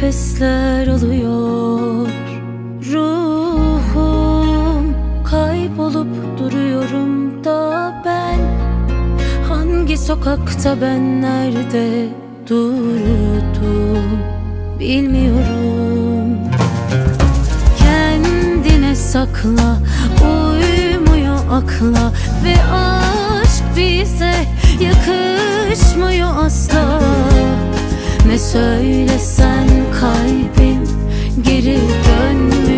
nefesler alıyor Ruhum kaybolup duruyorum da ben. Hangi sokakta ben nerede durdum bilmiyorum. Kendine sakla uymuyor akla Ve aşk Ne söylesen kalbim geri dönmüyor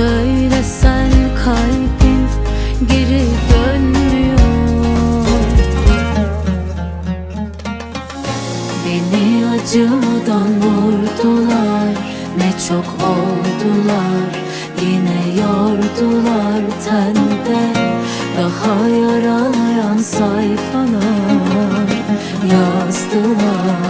söylesen kalbim geri dönmüyor. Beni acımadan vurdular Ne çok oldular. Yine yordular tende Daha yaralayan sayfalar. Yazdılar